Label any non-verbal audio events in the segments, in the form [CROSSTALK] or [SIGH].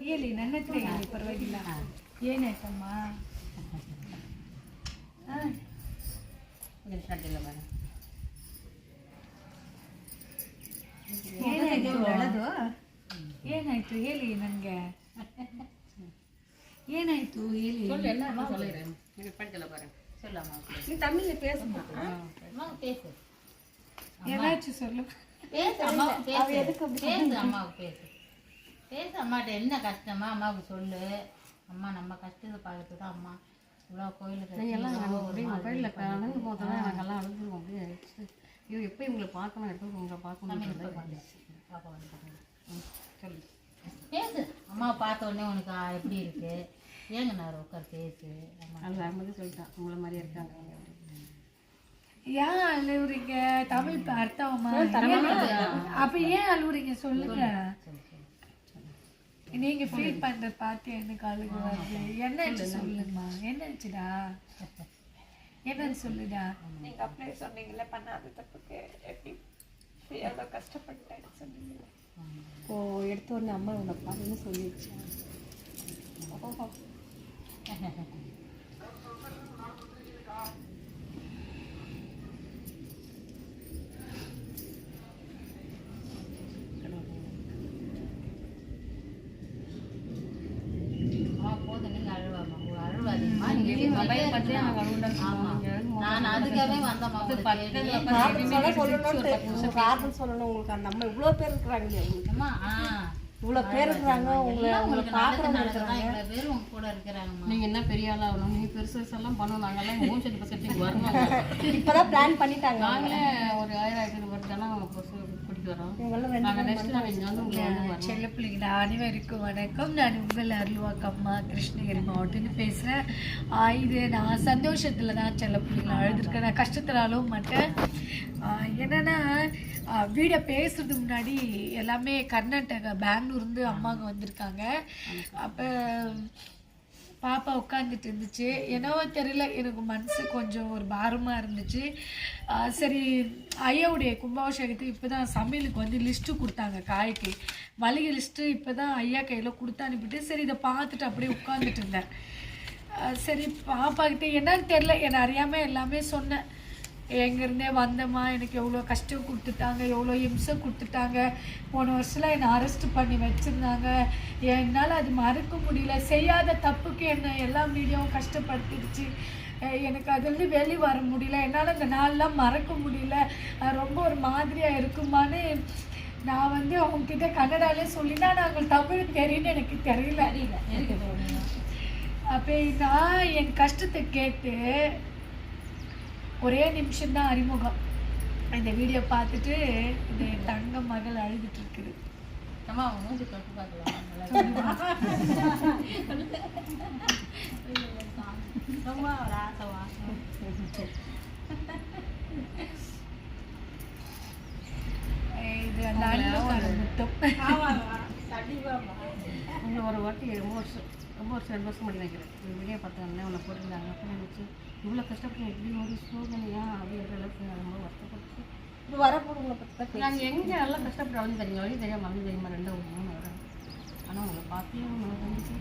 ಹೇಳಿ ನನ್ನ ಹತ್ರ ಹೇಳಿ ಪರವಾಗಿಲ್ಲ ಏನಾಯ್ತಮ್ಮ ಹಾ ಕಟ್ಟಿಲ್ಲ ಮೇಡಮ್ ಏನಾಯ್ತು ಏನಾಯ್ತು ಹೇಳಿ ನನಗೆ ಏನಾಯ್ತು ಹೇಳಿ சொல்லு என்ன சொல்லிடுறேன் எனக்கு படிக்கல பாருங்க சொல்லாமா நீ தமிழ்ல பேசுமா அம்மா பேசு ஏதாச்சு சொல்லு பேசு அம்மாவுக்கு பேசு பேசு அம்மாவுக்கு பேசு பேசு அம்மாட்ட என்ன கஷ்டமா? அம்மாவுக்கு சொல்லு. அம்மா நம்ம கஷ்டத்தை பார்க்கறது தான் அம்மா. இவ்வளோ கோயிலுக்கு எல்லாம் அப்படியே மொபைலில் கலந்து போதெல்லாம் நாங்கெல்லாம் அழுதுருவோம் அப்படியே ஐயோ எப்போ இவங்களை பார்க்கணும்? எப்போ உங்களை பார்க்கணும் பாப்பா வந்து சொல்லு. பேசு. அம்மாவை பார்த்த உடனே உனக்கு எப்படி இருக்கு? ஏங்க நான் உட்கார் பேசு. அது சொல்லிட்டான். உங்களை மாதிரியே இருக்காங்க. ஏன் அழுவுறீங்க? தமிழ் அர்த்தமா அப்ப ஏன் அழுவுறீங்க? சொல்லுங்க. நீங்க ஃபீல் பண்ற பார்த்து எனக்கு அழுகு வருது. என்னன்னு சொல்லுங்கம்மா என்னச்சுடா என்னன்னு சொல்லுடா? நீங்க அப்படியே சொன்னீங்கல்ல பண்ணாத தப்புக்கு எப்படி எவ்வளவு கஷ்டப்பட்டேன்னு சொன்னீங்கல்ல. ஓ எடுத்த உடனே அம்மா உன்னை பாருன்னு சொல்லிடுச்சு. ஓஹோ [LAUGHS] அம்மா போதும் நீங்க அழுவாமா உங்க அழுவாதீங்கம்மா நீங்க மொபைல் சொல்லிட்டே பார்த்து நாங்கள் அழுண்டா ஆமா நான் அதுக்காகவே வந்தம்மா உங்களுக்கு சொல்லணும். உங்களுக்கு அந்த அம்மா இவ்வளோ பேர் இருக்கிறாங்க. இவ்வளோ பேர் இருக்கிறாங்க. உங்களை எல்லாம் உங்களை உங்களுக்கு நல்லது பார்க்குறவங்க? இருக்கிறாங்க. இவ்வளவு பேர் உங்க கூட இருக்கிறாங்கம்மா. நீங்கள் என்ன பெரிய ஆளாக ஆகணும் நீங்கள் பெருசு பெருசெல்லாம் பண்ணணும் நாங்கெல்லாம் மூணு செட்டு பசட்டுக்கு வரணும். [LAUGHS] இப்போதான் பிளான் பண்ணிட்டாங்க. நாங்களே ஒரு ஆயிரம் ஆயிரத்தி வருதுன்னா கூட்டிட்டு செல்ல பிள்ளைங்களா அனைவருக்கும் வணக்கம். நான் உங்கள் அருள்வாக்கு அம்மா கிருஷ்ணகிரி மாவட்டம்னு பேசுகிறேன் இது நான் சந்தோஷத்தில் தான் செல்ல பிள்ளைங்களா அழுதுருக்கேன். நான் கஷ்டத்தில் மாட்டேன். என்னன்னா வீட பேசுறதுக்கு முன்னாடி எல்லாமே கர்நாடகா பெங்களூர்ந்து அம்மாங்க வந்திருக்காங்க. அப்போ பாப்பா உட்காந்துட்டு இருந்துச்சு. என்னவோ தெரியல எனக்கு மனசு கொஞ்சம் ஒரு பாரமாக இருந்துச்சு. சரி ஐயாவுடைய கும்பாபிஷேகத்துக்கு இப்போ தான் சமையலுக்கு வந்து லிஸ்ட்டு கொடுத்தாங்க காய்க்கு. மளிகை லிஸ்ட்டு இப்போ தான் ஐயா கையில் கொடுத்து அனுப்பிட்டு சரி இதை பார்த்துட்டு அப்படியே உட்காந்துட்டு இருந்தேன். சரி பாப்பாக்கிட்ட என்னன்னு தெரில என்னை அறியாமல் எல்லாமே சொன்னேன். எங்கேருந்தே வந்தம்மா எனக்கு எவ்வளோ கஷ்டம் கொடுத்துட்டாங்க எவ்வளோ இம்சை கொடுத்துட்டாங்க. போன வருஷத்தில் என்னை அரெஸ்ட் பண்ணி வச்சுருந்தாங்க. என்னால் அது மறக்க முடியல. செய்யாத தப்புக்கு என்னை எல்லா மீடியாவும் கஷ்டப்படுத்திடுச்சு. எனக்கு அதுலேருந்து வெளியே வர முடியல. என்னால் அந்த நாள்லாம் மறக்க முடியல. ரொம்ப ஒரு மாதிரியாக இருக்குமான்னு நான் வந்து அவங்கக்கிட்ட கன்னடாலே சொல்லினா நாங்கள் தமிழ் தெரியும்னு எனக்கு தெரியல. அப்போ நான் என் கஷ்டத்தை கேட்டு ஒரே நிமிஷம் தான் அறிமுகம். இந்த வீடியோ பார்த்துட்டு இந்த தங்க மகள் அழுதுட்டு இருக்குது அம்மா உங்க மூஞ்சி தொட்டு பார்க்கலாம்? ரொம்ப ஒரு ஆசைவா இது அந்த முத்தம் ஒரு வாட்டி ரொம்ப வருஷம் ரொம்ப வருஷம் ரெண்டு வருஷம் நினைக்கிறேன் ஒரு வீடியோ பார்த்தாங்க உன்னை போட்டிருந்தாங்க அப்போ நினச்சி இவ்வளோ கஷ்டப்பட்டு எப்படி ஒரு சோதனையா அப்படின்ற அளவுக்கு ரொம்ப வருத்தப்பட்டு இது வரப்போறவங்களை பற்றி தான் நாங்கள் எங்கே நல்லா கஷ்டப்பட்டு வழி தெரியுங்க வழி தெரியாம வழி தெரியுமா ரெண்டு ஒரு மூணு வரோம் ஆனால் உங்களை பார்த்தே உங்களை வந்துச்சு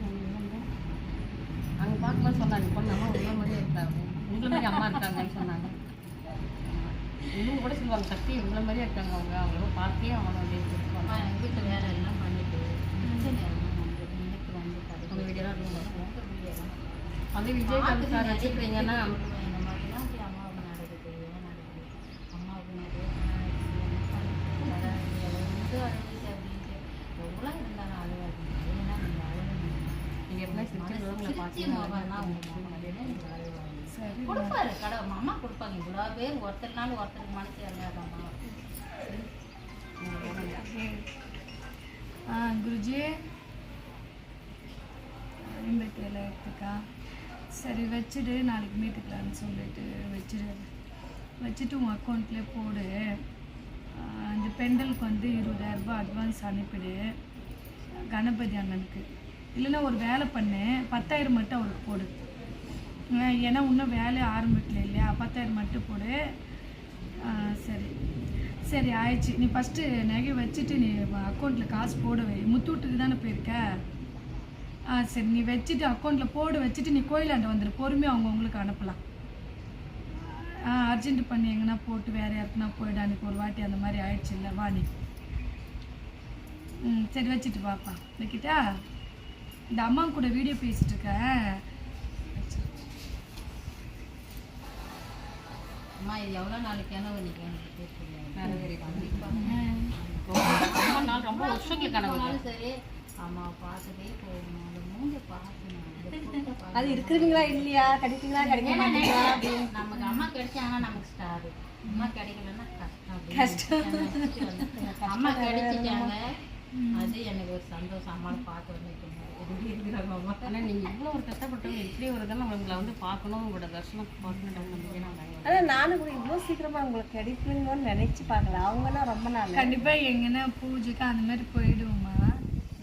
அங்கே பார்க்கும்போது சொன்னாங்க. பொண்ணு உங்களை மாதிரியே இருக்காங்க. உங்களை மாதிரி அம்மா இருக்காங்கன்னு சொன்னாங்க. இவங்க கூட சொல்லுவாங்க சக்தி உங்களை மாதிரியே இருக்காங்க அவங்க. அவங்கள பார்த்தே அவங்கள அப்படியே அம்மா, சொல்லுவாங்க எங்க வீட்டு வேலை எல்லாம் பண்ணிட்டு? இந்த நேரமா வந்து இன்னைக்கு வந்து உங்கள் வீடியோலாம் எல்லாம் அதே விஜயகாந்த் சார் வச்சுக்கிறீங்கன்னா கொடுப்பாரு கடை அம்மா கொடுப்பாங்க. இவ்வளோ பேர் ஒருத்தர்னாலும் ஒருத்தருக்கு மனசு இறங்காதம்மா குருஜி. இந்த கீழே எடுத்துக்கா? சரி வச்சுடு நாளைக்கு மீட்டுக்கலான்னு சொல்லிட்டு வச்சுடு. வச்சுட்டு உன் அக்கௌண்ட்லேயே போடு. அந்த பெண்டலுக்கு வந்து இருபதாயிரரூபா அட்வான்ஸ் அனுப்பிடு. கணபதி அண்ணனுக்கு. இல்லைன்னா ஒரு வேலை பண்ணு. பத்தாயிரம் மட்டும் அவருக்கு போடு. ஏன்னா இன்னும் வேலையை ஆரம்பிக்கல இல்லையா? பத்தாயிரம் மட்டும் போடு. சரி. சரி ஆயிடுச்சு. நீ ஃபஸ்ட்டு நகை வச்சுட்டு நீ அக்கௌண்ட்டில் காசு போடவே முத்தூட்டுக்கு தானே போயிருக்க? ஆ சரி நீ வச்சுட்டு அக்கௌண்ட்டில் போடு வச்சுட்டு நீ கோயிலாண்ட வந்துடு பொறுமையாக அவங்க உங்களுக்கு அனுப்பலாம் ஆ அர்ஜென்ட் பண்ணி எங்கன்னா போட்டு வேறு யாருக்குன்னா போயிடு அன்றைக்கி ஒரு வாட்டி அந்த மாதிரி ஆயிடுச்சு இல்லை வா நீ ம் சரி வச்சுட்டு வாப்பா வைக்கிட்டா இந்த அம்மா கூட வீடியோ பேசிட்டு இருக்கேன் அம்மா இது எவ்வளோ நாளைக்கு கனவு நீங்க நிறைவேறிடும். ம். ரொம்ப நாள் ரொம்ப வருஷங்களுக்கு கனவு சரி அம்மா பார்த்துட்டே போகணும் அந்த மூஞ்ச பார்க்கணும். [LAUGHS] அது இருக்கிறீங்களா இல்லையா? கிடைப்பீங்களா கிடைக்க மாட்டீங்களா? நமக்கு அம்மா கிடைச்சாங்கன்னா நமக்கு ஸ்டார் அம்மா கிடைக்கலன்னா கஷ்டம் அப்படின்னு அம்மா கிடைச்சிட்டாங்க. அது எனக்கு ஒரு சந்தோஷம். அம்மாவை பார்த்து வந்து எப்படி இருக்கிறாங்க அம்மா ஆனா நீங்க இவ்வளவு ஒரு கஷ்டப்பட்டவங்க இப்படி ஒரு இதெல்லாம் உங்களை வந்து பார்க்கணும் உங்களோட தர்ஷனம் பார்க்கணும் ஆனா நானும் கூட இவ்வளவு சீக்கிரமா உங்களுக்கு கிடைப்பீங்கன்னு நினைச்சு பார்க்கல. அவங்கன்னா ரொம்ப நாள் கண்டிப்பாக எங்கன்னா பூஜைக்கு அந்த மாதிரி போயிடுவோமா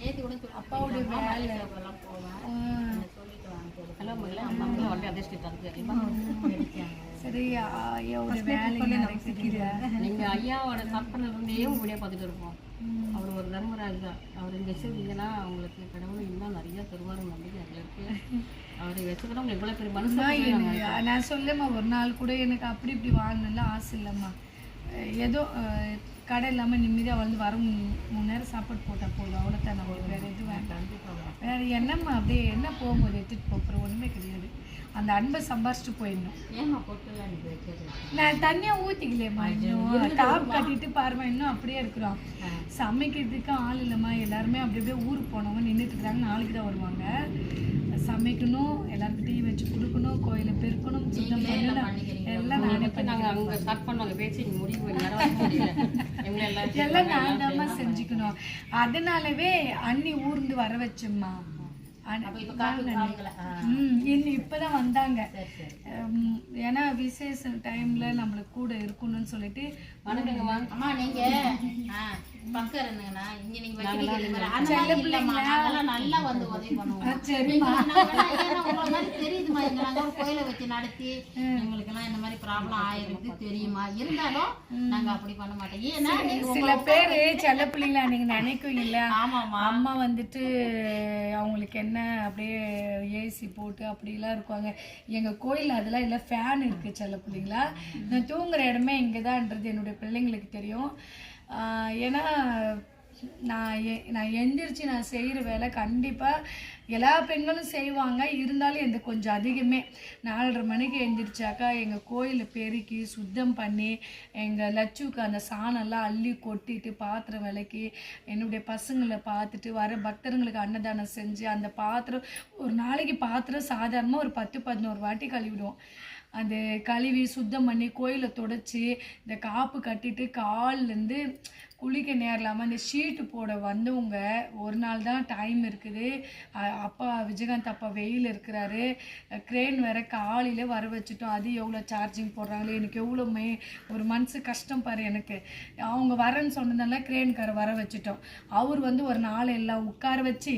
நேற்று கூட சொல்லி அப்பாவுடைய வேலை. எல்லாம் போவேன். சொல்லிட்டு வாங்க. ஹலோ மகளே அம்மா கூட வந்து அதிர்ஷ்டம் தந்து கிடைச்சாங்க சரி ஐயாவோட வேலை நடக்குது நீங்க ஐயாவோட கற்பனை இருந்தே உங்க வீடியோ பார்த்துட்டு இருப்போம்? அவர் ஒரு தர்மராஜ் தான். அவர் இங்க வச்சிருந்தீங்கன்னா உங்களுக்கு கடவுள் இன்னும் நிறைய தருவாரு நம்பிக்கை அதுல இருக்கு. அவர் இவ்வளவு பெரிய அம்மா, மனுஷன் நான் சொல்லேம்மா ஒரு நாள் கூட எனக்கு அப்படி இப்படி வாங்கணும்ல ஆசை இல்லைம்மா. ஏதோ கடை இல்லாமல் நிம்மதியாக வந்து வர மூ- மூணு நேரம் சாப்பாடு போட்டால் போதும். அவ்வளோதான் நம்மளுக்கு வேறு எதுவும் வேண்டாம். வேறு என்னம்மா அப்படியே என்ன போகும்போது எடுத்துகிட்டு போகிற ஒன்றுமே கிடையாது. அந்த அன்பை சம்பாரிச்சிட்டு போயிடணும். ஏமா நான் தண்ணியாக ஊற்றிக்கலையேம்மா இன்னும். டாப் கட்டிட்டு பாருமா இன்னும் அப்படியே இருக்கிறோம். சமைக்கிறதுக்கு ஆள் இல்லைம்மா. எல்லாருமே அப்படி அப்படியே ஊருக்கு போனவங்க நின்றுட்டு இருக்கிறாங்க நாளைக்கு தான் வருவாங்க. சமைக்கணும் எல்லாருக்கும் டீ வச்சு கொடுக்கணும் கோயிலை பெருக்கணும் சுத்தம் பண்ணணும் எல்லாம் நானே இப்ப நாங்க அங்க ஸ்டார்ட் பண்ணுவாங்க. பேச்சு முடிவு எல்லாம் [LAUGHS] நான் தாம்மா செஞ்சுக்கணும். அதனாலவே அண்ணி ஊர்ந்து வர வச்சோம்மா. இன்னும் இப்பதான் வந்தாங்க. ஏன்னா விசேஷ டைம்ல நம்மளுக்கு கூட இருக்கணும்னு சொல்லிட்டு வணக்கங்க வாங்க அம்மா நீங்க ஆ, பக்கம் இருந்தீங்கன்னா இங்க நீங்க வைக்கிறீங்க பாரு, அந்த மாதிரி இல்லம்மா நாங்கெல்லாம் நல்லா வந்து உதவி பண்ணுவோம். சரிம்மா நாங்கெல்லாம் ஏன்னா உங்களை மாதிரி தெரியுதுமா இங்க நாங்க ஒரு கோயிலை வச்சு நடத்தி எங்களுக்கு எல்லாம் இந்த மாதிரி ப்ராப்ளம் ஆயிருக்கு தெரியுமா? இருந்தாலும் நாங்க அப்படி பண்ண மாட்டோம். ஏன்னா நீங்க சில பேரு செல்ல பிள்ளைங்களா நீங்க நினைக்குவீங்கல்ல ஆமாம்மா. அம்மா வந்துட்டு அவங்களுக்கு என்ன அப்படியே ஏசி போட்டு அப்படிலாம் இருக்குவாங்க எங்கள் கோயில் அதெல்லாம் இல்லை. ஃபேன் இருக்குது செல்ல பிள்ளைங்களா. நான் தூங்குற இடமே இங்கே தான்ன்றது என்னுடைய பிள்ளைங்களுக்கு தெரியும். ஏன்னா நான் எ- நான் எந்திரிச்சு நான் செய்கிற வேலை கண்டிப்பாக எல்லா பெண்களும் செய்வாங்க. இருந்தாலும் எனக்கு கொஞ்சம் அதிகமே. நாலரை மணிக்கு எழுந்திரிச்சாக்கா எங்கள் கோயிலை பெருக்கி சுத்தம் பண்ணி எங்கள் லட்சுக்கு அந்த சாணம்லாம் அள்ளி கொட்டிட்டு பாத்திரம் விளக்கி என்னுடைய பசங்களை பார்த்துட்டு வர பக்தர்களுக்கு அன்னதானம் செஞ்சு அந்த பாத்திரம் ஒரு நாளைக்கு பாத்திரம் சாதாரணமாக ஒரு பத்து பதினோரு வாட்டி கழுவிடுவோம். அந்த கழுவி சுத்தம் பண்ணி கோயிலை தொடச்சி இந்த காப்பு கட்டிட்டு கால்லேருந்து குளிக்க நேரம் இல்லாமல் இந்த ஷீட்டு போட வந்தவங்க ஒரு நாள் தான் டைம் இருக்குது. அப்பா விஜயகாந்த் அப்பா வெயில் இருக்கிறாரு. க்ரேன் வேற காலையில வர வச்சுட்டோம். அது எவ்வளோ சார்ஜிங் போடுறாங்களே எனக்கு எவ்வளோ மே ஒரு மனசு கஷ்டம் பாரு எனக்கு. அவங்க வரேன்னு சொன்னதால க்ரேன்காரை வர வச்சுட்டோம். அவர் வந்து ஒரு நாள் எல்லாம் உட்கார வச்சு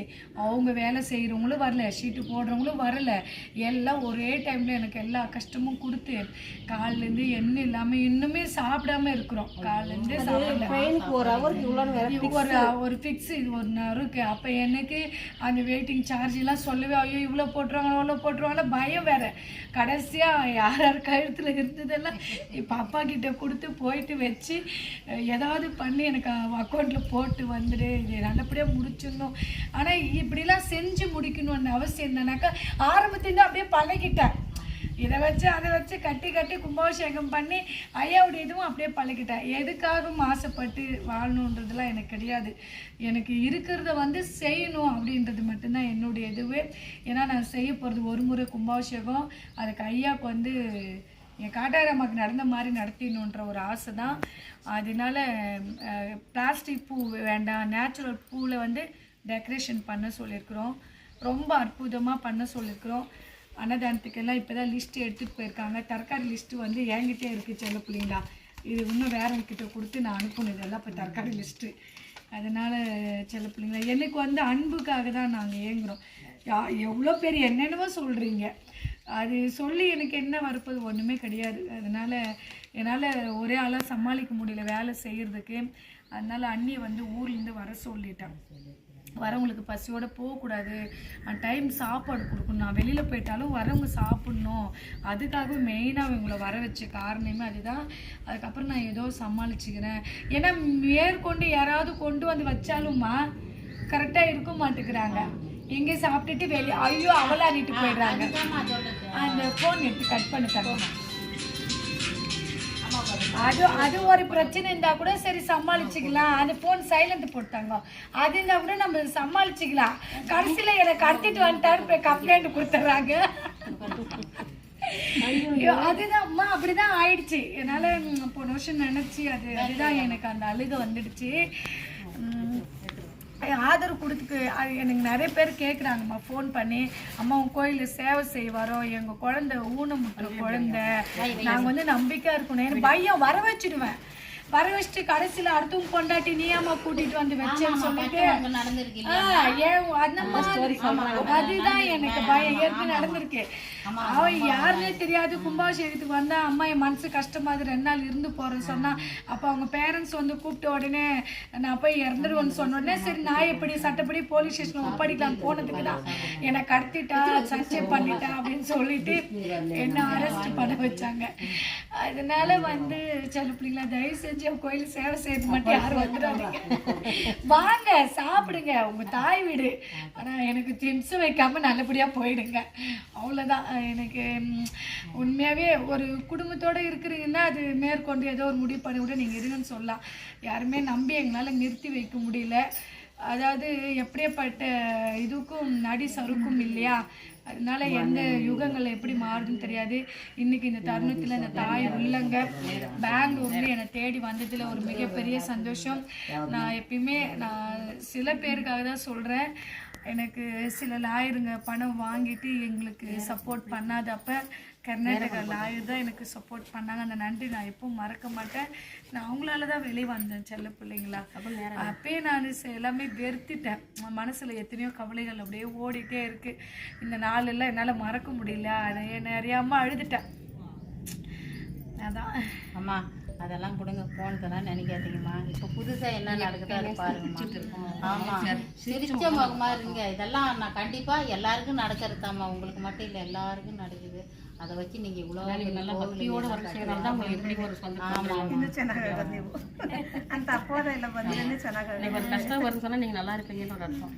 அவங்க வேலை செய்கிறவங்களும் வரல ஷீட்டு போடுறவங்களும் வரல. எல்லாம் ஒரே டைமில் எனக்கு எல்லா கஷ்டமும் கொடுத்து காலிலேருந்து எண்ணெய் இல்லாமல் இன்னுமே சாப்பிடாம இருக்கிறோம். காலிலேருந்தே சாப்பிடல. ஒரு ஹவருக்கு இவ்வளோன்னு வேற ஒரு ஒரு ஃபிக்ஸ் இது ஒரு இருக்கு. அப்போ எனக்கு அந்த வெயிட்டிங் சார்ஜ் எல்லாம் சொல்லவே ஐயோ இவ்வளோ போட்டுருவாங்க அவ்வளோ போட்டுருவாங்க பயம் வேற. கடைசியாக யார் யார் கழுத்தில் இருந்ததெல்லாம் இப்போ அப்பா கிட்ட கொடுத்து போயிட்டு வச்சு ஏதாவது பண்ணி எனக்கு அக்கௌண்ட்டில் போட்டு வந்துடு. இது நல்லபடியாக முடிச்சிடணும். ஆனால் இப்படிலாம் செஞ்சு முடிக்கணும்னு அவசியம் என்னன்னாக்கா ஆரம்பத்துலேருந்து அப்படியே பழகிட்டேன். இதை வச்சு அதை வச்சு கட்டி கட்டி கும்பாபிஷேகம் பண்ணி ஐயாவுடைய இதுவும் அப்படியே பழகிட்டேன் எதுக்காகவும் ஆசைப்பட்டு வாழணுன்றதுலாம் எனக்கு கிடையாது. எனக்கு இருக்கிறத வந்து செய்யணும் அப்படின்றது மட்டும்தான் என்னுடைய இதுவே. ஏன்னா நான் செய்ய போகிறது ஒரு முறை கும்பாபிஷேகம் அதுக்கு ஐயாவுக்கு வந்து என் காட்டாரம்மாக்கு நடந்த மாதிரி நடத்திடணுன்ற ஒரு ஆசை தான் அதனால பிளாஸ்டிக் பூ வேண்டாம் நேச்சுரல் பூவில் வந்து டெக்கரேஷன் பண்ண சொல்லியிருக்கிறோம். ரொம்ப அற்புதமாக பண்ண சொல்லியிருக்கிறோம். அன்னதானத்துக்கெல்லாம் இப்போ தான் லிஸ்ட்டு எடுத்துகிட்டு போயிருக்காங்க. தற்காலி லிஸ்ட்டு வந்து என்கிட்டே இருக்குது செல்ல பிள்ளைங்களா. இது இன்னும் வேறவங்கிட்ட கொடுத்து நான் அனுப்பணும். இதெல்லாம் இப்போ தற்காலி லிஸ்ட்டு அதனால் செல்ல பிள்ளைங்களா எனக்கு வந்து அன்புக்காக தான் நாங்கள் ஏங்குறோம் யா எவ்வளோ பேர் என்னென்னவோ சொல்கிறீங்க அது சொல்லி எனக்கு என்ன வரப்போது ஒன்றுமே கிடையாது. அதனால் என்னால் ஒரே ஆளாக சமாளிக்க முடியல வேலை செய்கிறதுக்கு அதனால் அண்ணியை வந்து ஊர்லேருந்து வர சொல்லிட்டான். வரவங்களுக்கு பசியோட போகக்கூடாது. டைம் சாப்பாடு கொடுக்கணும். நான் வெளியில் போயிட்டாலும் வரவங்க சாப்பிட்ணும். அதுக்காக மெயினாக இவங்களை வர வச்ச காரணமே அதுதான். அதுக்கப்புறம் நான் ஏதோ சமாளிச்சுக்கிறேன். ஏன்னா மேற்கொண்டு யாராவது கொண்டு வந்து வச்சாலும்மா கரெக்டாக இருக்க மாட்டேங்கிறாங்க. எங்கே சாப்பிட்டுட்டு வெளியே ஐயோ அவளாடிட்டு போயிடுறாங்க. அந்த ஃபோன் எடுத்து கட் பண்ணி தரோம் அது அது ஒரு பிரச்சனை இருந்தா கூட சரி சமாளிச்சுக்கலாம். அந்த ஃபோன் சைலண்ட் போட்டாங்க. அது இருந்தா கூட நம்ம சமாளிச்சுக்கலாம். கடைசியில என்னை கடத்திட்டு வந்துட்டாரு போய் கம்ப்ளைண்ட் கொடுத்துட்றாங்க ஐயோ, அதுதான் அம்மா அப்படிதான் ஆயிடுச்சு. என்னால போன வருஷம் நினைச்சு அது அதுதான் எனக்கு அந்த அழுக வந்துடுச்சு. ஆதரவு கொடுத்துக்கு அது எனக்கு நிறைய பேர் கேட்குறாங்கம்மா ஃபோன் பண்ணி அம்மா உன் கோயிலில் சேவை செய்ய வரோம் எங்கள் குழந்தை. ஊனமுட்டுற குழந்தை நாங்கள் வந்து நம்பிக்கையாக இருக்கணும். எனக்கு பயம் வர வச்சிடுவேன். வர வச்சுட்டு கடைசியில் அடுத்தவங்க பொண்டாட்டி நீ அம்மா கூட்டிட்டு வந்து வச்சேன்னு சொல்லிட்டு ஏன் அந்த மாதிரி அதுதான் எனக்கு பயம். ஏற்கனவே நடந்திருக்கு. அவன் யாருன்னே தெரியாது. கும்பாபிஷேகத்துக்கு வந்தா அம்மா என் மனசு கஷ்டமா இருக்கு. ரெண்டு நாள் இருந்து போறேன்னு சொன்னா அப்ப அவங்க பேரண்ட்ஸ் வந்து கூப்பிட்ட உடனே நான் போய் இறந்துருவேன்னு சொன்ன உடனே சரி நான் எப்படி சட்டப்படி போலீஸ் ஸ்டேஷன் ஒப்படைக்கலாம் போனதுக்கு தான். என்னை கடத்திட்டா சர்ச்சை பண்ணிட்டா அப்படின்னு சொல்லிட்டு [LAUGHS] என்ன அரெஸ்ட் பண்ண வச்சாங்க. அதனால வந்து சில பிள்ளைங்களா தயவு செஞ்சு என் கோயில் சேவை செய்ய மட்டும் யாரும் வந்துடாதீங்க. [LAUGHS] வாங்க சாப்பிடுங்க. உங்க தாய் வீடு. ஆனா எனக்கு திம்ஸ் வைக்காம நல்லபடியா போயிடுங்க. அவ்வளவுதான். எனக்கு உண்மையாகவே ஒரு குடும்பத்தோடு இருக்கிறீங்கன்னா அது மேற்கொண்டு ஏதோ ஒரு முடிவு பண்ணி விட நீங்கள் இருங்கன்னு சொல்லலாம். யாருமே நம்பி எங்களால் நிறுத்தி வைக்க முடியல. அதாவது எப்படியப்பட்ட இதுக்கும் நடி சறுக்கும் இல்லையா? அதனால எந்த யுகங்கள் எப்படி மாறுதுன்னு தெரியாது. இன்னைக்கு இந்த தருணத்தில் இந்த தாய் உள்ளங்க பெங்களூர்ல என்னை தேடி வந்ததுல ஒரு மிகப்பெரிய சந்தோஷம். நான் எப்பயுமே நான் சில பேருக்காக தான் சொல்றேன். எனக்கு சில லாயருங்க பணம் வாங்கிட்டு எங்களுக்கு சப்போர்ட் பண்ணாதப்ப கர்நாடகா லாயர் தான் எனக்கு சப்போர்ட் பண்ணாங்க. அந்த நன்றி நான் எப்பவும் மறக்க மாட்டேன். நான் அவங்களால தான் வெளியே வந்தேன் செல்ல பிள்ளைங்களா. அப்பயே நான் எல்லாமே வெறுத்துட்டேன். மனசுல எத்தனையோ கவலைகள் அப்படியே ஓடிட்டே இருக்கு. இந்த நாளெல்லாம் என்னால் மறக்க முடியல. அதை அறியாம அழுதுட்டேன். அதான். அம்மா அதெல்லாம் கொடுங்க போனதெல்லாம் நினைக்காதீங்கம்மா. இப்போ புதுசாக என்ன நடக்குதோ அதை பாருங்கம்மா. ஆமாம் சிரிச்ச முகமாக இருங்க. இதெல்லாம் நான் கண்டிப்பாக எல்லாருக்கும் நடக்கிறது நடக்கிறதாம்மா உங்களுக்கு மட்டும் இல்லை எல்லாருக்கும் நடக்குது. அதை வச்சு நீங்க இவ்வளோ நல்லா பக்தியோட வர செய்யறது தான் எப்படி ஒரு சொந்தம் அந்த அப்போதையில் வந்து கஷ்டம் வருதுன்னு சொன்னால் நீங்கள் நல்லா இருப்பீங்கன்னு ஒரு அர்த்தம்.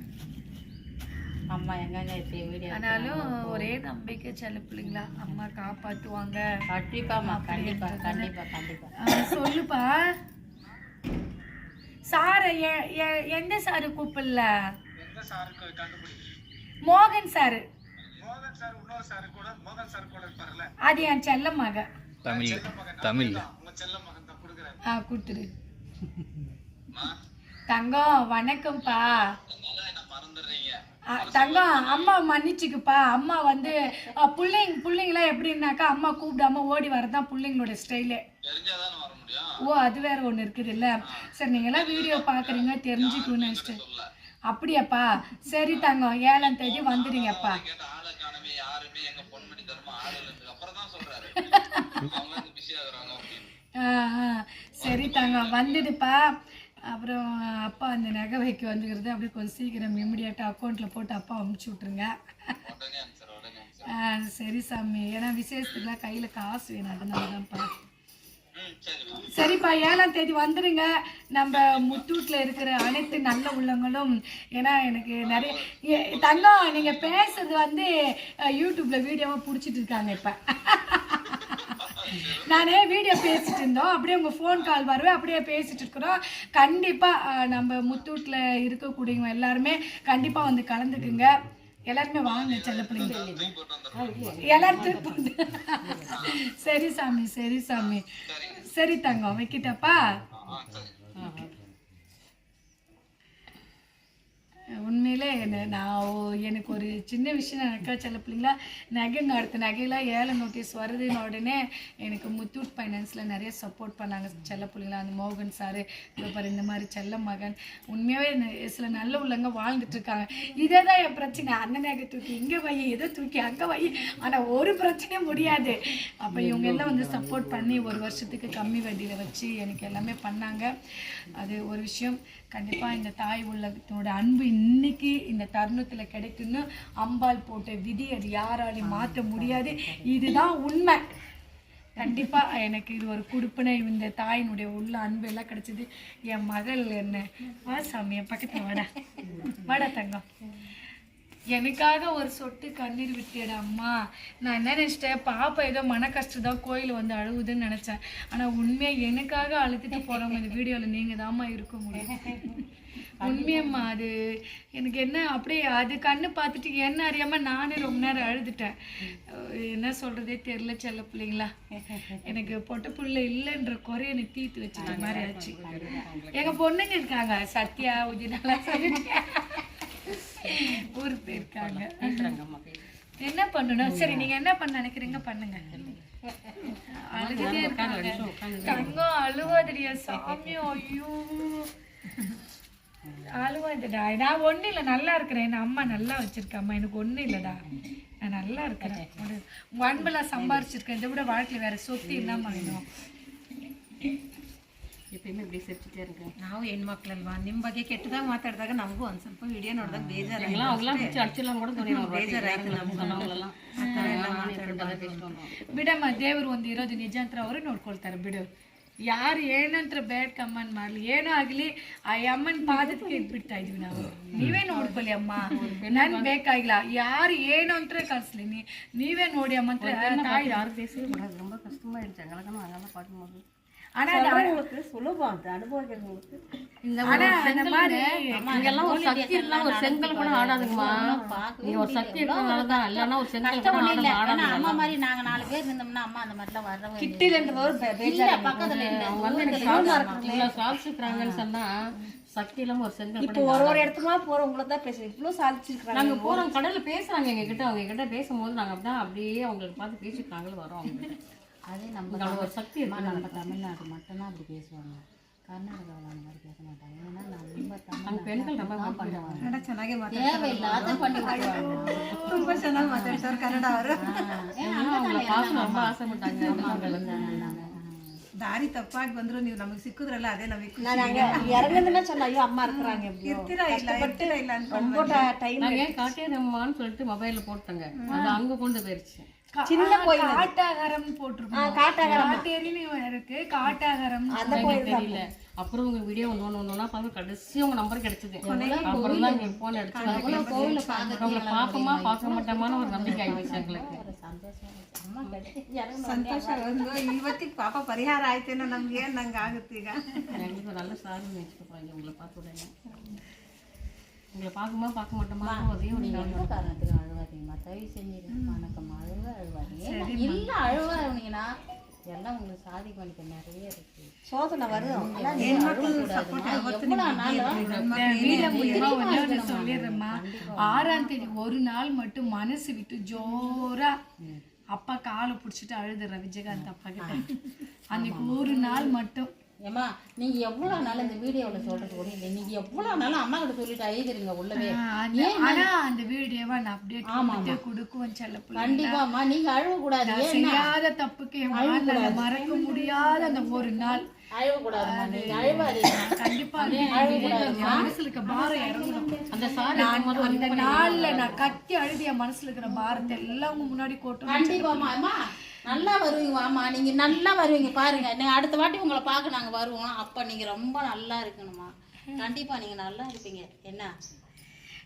அம்மா எங்கங்க இப்படி வீடியோ ஆனாலும் ஒரே நம்பிக்கை செல்ல பிள்ளைங்களா. அம்மா காப்பாத்துவாங்க. கண்டிப்பாம்மா கண்டிப்பா கண்டிப்பா கண்டிப்பா. சொல்லுப்பா. சார் எந்த சாரு கூப்பிடல? மோகன் சார். அது என் செல்ல மக. தமிழ் தமிழ் ஆ கொடுத்துரு. தங்கம் வணக்கம்ப்பா. தங்கம் அம்மா மன்னிச்சுக்குப்பா. அம்மா வந்து புள்ளைங்க புள்ளைங்களாம் எப்படின்னாக்கா அம்மா கூப்பிடாம ஓடி வரதான் பிள்ளைங்களோட ஸ்டைலு ஓ அது வேற ஒன்று இருக்குது இல்ல சரி நீங்களாம் வீடியோ பார்க்குறீங்க தெரிஞ்சுக்கணும்னு நினச்சிட்டு. அப்படியாப்பா. சரி தங்கம் ஏழாம் தேதி வந்துடுங்கப்பா. [LAUGHS] சரி தங்கம் வந்துடுப்பா. அப்புறம் அப்பா அந்த நகை வைக்க வந்துக்கிறது அப்படியே கொஞ்சம் சீக்கிரம் இமிடியேட்டாக அக்கௌண்ட்டில் போட்டு அப்பா அமுச்சு விட்ருங்க சரி சாமி. ஏன்னா விசேஷத்துக்குலாம் கையில் காசு வேணும் அதனால தான்ப்பா சரிப்பா ஏழாம் தேதி வந்துடுங்க நம்ம முத்தூட்டில் இருக்கிற அனைத்து நல்ல உள்ளங்களும் ஏன்னா எனக்கு நிறைய தங்கம் நீங்கள் பேசுறது வந்து யூடியூப்பில் யூடியூப்ல வீடியோவாக பிடிச்சிட்டு இருக்காங்க இப்போ. நானே வீடியோ பேசிட்டு இருந்தோம். அப்படியே உங்கள் ஃபோன் கால் வருவேன் அப்படியே பேசிட்டு இருக்கிறோம். கண்டிப்பாக நம்ம முத்தூட்டில் இருக்கக்கூடியவங்க எல்லாருமே கண்டிப்பாக வந்து கலந்துக்குங்க. எல்லாருமே வாங்க செல்ல பிள்ளைங்க. எல்லாரும் திருப்பி சரி சாமி சரி சாமி. சரி தங்கம் வைக்கிட்டப்பா உண்மையிலே என்ன நான் ஓ- எனக்கு ஒரு சின்ன விஷயம் நினைக்கா சில பிள்ளைங்களா நகைங்க அடுத்த நகையெல்லாம் ஏழை நோட்டீஸ் வருதுன்னு உடனே எனக்கு முத்தூட் ஃபைனான்ஸில் நிறைய சப்போர்ட் பண்ணாங்க. செல்ல பிள்ளைங்களா அந்த மோகன் சாரு பாரு இந்த மாதிரி செல்ல மகன். உண்மையாகவே சில நல்ல உள்ளங்க வாழ்ந்துட்டு இருக்காங்க. இதே தான் என் பிரச்சனை. அந்த நகை தூக்கி இங்கே வை எதை தூக்கி அங்கே வை. ஆனால் ஒரு பிரச்சனையும் முடியாது. அப்போ இவங்க எல்லாம் வந்து சப்போர்ட் பண்ணி ஒரு வருஷத்துக்கு கம்மி வட்டியில் வச்சு எனக்கு எல்லாமே பண்ணாங்க. அது ஒரு விஷயம். கண்டிப்பாக இந்த தாய் உள்ளத்தோட அன்பு இன்னைக்கு இந்த தருணத்துல கிடைக்குன்னு அம்பாள் போட்ட விதி அது யாராலையும் மாற்ற முடியாது. இதுதான் உண்மை. கண்டிப்பா எனக்கு இது ஒரு குடுப்பினை இந்த தாயினுடைய உள்ள அன்பு எல்லாம் கிடைச்சது. என் மகள் என்ன? வா சாமி என் பக்கத்துல வாடா. வாடா தங்கம். எனக்காக ஒரு சொட்டு கண்ணீர் விட்டியடா அம்மா. நான் என்ன நினச்சிட்டேன்? பாப்பா ஏதோ மன கஷ்டம் கோயில் வந்து அழுகுதுன்னு நினச்சேன். ஆனால் உண்மையாக எனக்காக அழுத்திட்டு போகிறவங்க இந்த வீடியோவில் நீங்கள் தாம்மா இருக்க முடியும். உண்மையம்மா அது. எனக்கு என்ன அப்படியே அது கண்ணு பார்த்துட்டு என்ன அறியாமல் நானே ரொம்ப நேரம் அழுதுட்டேன். என்ன சொல்கிறதே தெரில செல்ல பிள்ளைங்களா. எனக்கு பொட்ட புள்ள இல்லைன்ற குறைய எனக்கு தீர்த்து வச்சுட்ட மாதிரி ஆச்சு. எங்கள் பொண்ணுங்க இருக்காங்க சத்யா உஜினாலா சொல்லிட்டு. ஊருக்கு போயிருக்காங்க என்ன பண்ணணும்? சரி நீங்க என்ன பண்ண நினைக்கிறீங்க? பண்ணுங்க. அழுதுட்டே இருக்காங்க. தங்கம் அழுவாதடியா சாமி ஐயோ. அழுவாதடா. நான் ஒண்ணும் இல்லை நல்லா இருக்கிறேன். என் அம்மா நல்லா வச்சிருக்கம்மா எனக்கு ஒண்ணும் இல்லடா. நான் நல்லா இருக்கிறேன். அன்புல சம்பாரிச்சிருக்கேன். இதை விட வாழ்க்கையில வேற சொத்து இல்லாம வேணும் எப்பயுமே இப்படி ನಾವು ಹೆಣ್ಮಕ್ಳಲ್ವಾ? ನಿಮ್ಮ ಬಗ್ಗೆ ಕೆಟ್ಟದಾಗ ಮಾತಾಡಿದಾಗ ನಮಗೂ ಒಂದು ಸ್ವಲ್ಪ ವಿಡಿಯೋ ನೋಡಿದಾಗ ಬೇಜಾರ ಬಿಡಮ್ಮ ದೇವ್ರು ಒಂದು ಇರೋದು ನಿಜ ಅಂತ ಅವರು ನೋಡ್ಕೊಳ್ತಾರೆ ಬಿಡು. ಯಾರು ಏನಂತ್ರ ಬ್ಯಾಡ್ ಕಮ್ಮನ್ ಮಾಡ್ಲಿ ಏನೋ ಆಗ್ಲಿ ಆ ಅಮ್ಮನ ಪಾದಕ್ಕೆ ಇದ್ಬಿಡ್ತಾ ಇದೀವಿ ನಾವು. ನೀವೇ ನೋಡ್ಕೊಳ್ಳಿ ಅಮ್ಮ. ನನ್ ಬೇಕಾಗಿಲ್ಲ. ಯಾರು ಏನು ಅಂತ ಕಳ್ಸ್ಲಿ ನೀವೇ ನೋಡಿ ಅಮ್ಮ ಅಂತ ತಾಯಿ ಯಾರು பேசி ரொம்ப கஷ்டமாயிடுச்சு எங்களுக்கும் ಪಾಠ உங்களுக்கு சுலபம் அது அனுபவிக்கிறவங்களுக்கு. மாதிரி அம்மா மாதிரி நாங்க நாலு பேர் இருந்தோம்னா அம்மா அந்த வர்றவங்க. கிட்டிலன்ற ஒரு இல்ல பக்கத்துல இல்ல. இவ்வளோ இருக்கிறாங்கன்னு சொன்னா சக்தி இல்லாம ஒரு செங்கல் கூட ஒரு ஒரு இடத்துக்குமா போறவங்கள தான் பேசுறேன். இவ்வளவு சாதிச்சிருக்காங்க நாங்க போறோம் கடையில பேசுறாங்க எங்க கிட்ட அவங்க கிட்ட பேசும்போது நாங்க அப்படியே அப்படியே அவங்களுக்கு பார்த்து பேசிட்டு நாங்களும் வரோம் அவங்க. அது நம்ம அவ்வளவு ஒரு சக்தி அம்மா, இருக்கு நம்ம தமிழ்நாடு மட்டும்தான் அப்படி பேசுவாங்க கர்நாடகாவில் அந்த மாதிரி பேச மாட்டாங்க ஏன்னா நம்ம அங்க தமிழ் பெண்கள் ரொம்ப பண்ணுவாங்க ಕನ್ನಡ ಚೆನ್ನಾಗಿ தேவையில்லாத பண்ணி விட்டுருவாங்க ತುಂಬಾ ಚೆನ್ನಾಗಿ ಮಾತಾಡ್ತಾರೆ ಕನ್ನಡ ಅವರು அவங்கள பார்க்க ரொம்ப ஆசைப்பட்டாங்க மகள் வந்து ದಾರಿ ತಪ್ಪಾಗಿ ಬಂದ್ರು ನೀವು ನಮಗೆ ಸಿಕ್ಕಿದ್ರಲ್ಲ ಅದೇ ನಮಗೆ நான் அங்க இறங்குதுன்னா சொன்ன ஐயோ அம்மா இருக்கிறாங்க எப்படியோ ಇರ್ತೀರಾ ಇಲ್ಲ ಇರ್ತೀರಾ ಇಲ್ಲ ಅಂತ ரொம்ப டைம் நாங்க ஏன் காட்டேரம்மான்னு சொல்லிட்டு மொபைல்ல போட்டாங்க அது அங்க கொண்டு போயிருச்சு சின்ன கோயில் அது. காட்டாகரம் போட்டிருக்கோம் காட்டாகரம். காட்டேரின்னு இருக்கு காட்டாகரம் அந்த எனக்கு கோயில் தான் தெரியல அப்புறம் உங்க வீடியோ ஒன்று ஒன்று ஒன்றா பார்த்து கடைசி உங்க நம்பர் கிடைச்சது அப்புறம் தான் எங்களுக்கு ஃபோன் அடிச்சு கோவில உங்களை பார்ப்போமா பார்க்க மாட்டோமான ஒரு நம்பிக்கை ஆகிடுச்சு எங்களுக்கு ஒரு சந்தோஷம் இருந்துச்சு. அம்மா கிடைச்சி இறங்கணும் ಸಂತೋಷ ಒಂದು ಇವತ್ತಿಗೆ ಪಾಪ ಪರಿಹಾರ ಆಯ್ತೇನೋ ನಮ್ಗೆ ನಂಗೆ ಆಗುತ್ತೆ ಈಗ எங்களுக்கு ஒரு நல்ல சாரி வச்சுக்கோங்க உங்களை பார்த்த உடனே உங்களை பார்க்குமா பார்க்க மாட்டோமா? அதே ஒரு காரணத்துக்கு அழுவாதீங்கம்மா? தயவு செஞ்சுருங்க வணக்கம் அழுவ அழுவாதீங்க. இல்ல அழுவாதீங்கன்னா எல்லாம் உங்களுக்கு சாதிக்க வேண்டிய நிறைய இருக்கு. சோதனை ஒண்ணு சொல்லிடுறேம்மா. ஆறாம் தேதி ஒரு நாள் மட்டும் மனசு விட்டு ஜோரா அப்பா காலை பிடிச்சிட்டு அழுதுற விஜயகாந்த் அப்பா கிட்ட. அன்னைக்கு ஒரு நாள் மட்டும். ஏம்மா நீங்க எவ்வளவு நாள் இந்த வீடியோல சொல்றது கூட இல்லை. நீங்க எவ்வளவு நாள் அம்மா கிட்ட சொல்லிட்டு அழுகிறீங்க உள்ளவே. அந்த- ஆனா அந்த வீடியோவை நான் அப்டேட் பண்ணிட்டு கொடுக்குவேன் செல்ல கண்டிப்பாம்மா நீங்க அழுவ கூடாது நான் செய்யாத தப்புக்கு மறக்க முடியாத அந்த ஒரு நாள். அழுவ கூடாதும்மா நீங்க அழுவாதீங்க. கண்டிப்பா அந்த வீடியோல என் மனசுல இருக்க பாரம் இறங்கணும். அந்த சாரி நான் அந்த நாள்ல நான் கத்தி அழுது என் மனசுல இருக்கிற பாரத்தை எல்லாம் முன்னாடி கொட்டும் கண்டிப்பாம்மா அம்மா. நல்லா வருவீங்க வாம்மா நீங்க நல்லா வருவீங்க பாருங்க. நீங்க அடுத்த வாட்டி உங்களை பார்க்க நாங்க வருவோம். அப்ப நீங்க ரொம்ப நல்லா இருக்கணுமா? கண்டிப்பா நீங்க நல்லா இருப்பீங்க. என்ன?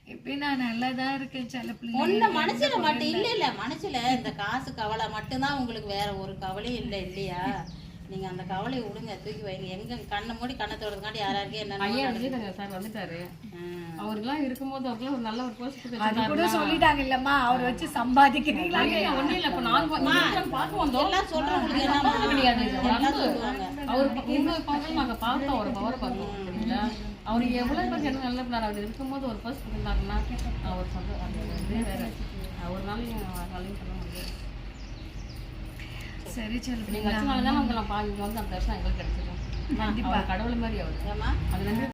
இப்ப நான் நல்லாதான் இருக்கேன் செல்ல பிள்ளை ஒண்ணு மனசுல மட்டும் இல்ல இல்ல மனசுல இந்த காசு கவலை மட்டும்தான் உங்களுக்கு வேற ஒரு கவலையும் இல்ல இல்லையா? நீங்க அந்த கவலையை விடுங்க தூக்கி வைங்க. எங்க கண்ணை மூடி கண்ணை தொடர்றதுக்காண்டி யாராருக்கு ஐயா என்ன எழுதிட்டாங்க சார் வந்துட்டாரு. அவருக்கெல்லாம் இருக்கும்போது அவருக்குலாம் ஒரு நல்ல ஒரு போஸ்ட் அது கூட சொல்லிட்டாங்க இல்லம்மா அவர் வச்சு சம்பாதிக்கிறீங்களா? ஒன்றும் இல்லை. இப்போ நான் பார்க்க வந்தோம் எல்லாம் சொல்றவங்களுக்கு என்னம்மா? கிடையாது. ஒரு அவர் உங்க பார்த்து நாங்க பார்த்தோம் அவர் பவர் பார்த்தோம் சரிங்களா? அவர் எவ்வளவு பேருக்கு என்ன நல்ல பிள்ளார் அவர் இருக்கும்போது ஒரு ஃபர்ஸ்ட் இருந்தாருன்னா அவர் சொல்ல அது வேற. அவர்னாலையும் அவராலையும் பண்ண முடியாது. சரி செல்ல நீங்க வச்சனால தான் உங்களை பா இங்க வந்து அந்த தர்ஷனம் எங்களுக்கு கிடைச்சிடும் அவர் கடவுள் மாதிரி அவர். அது வந்து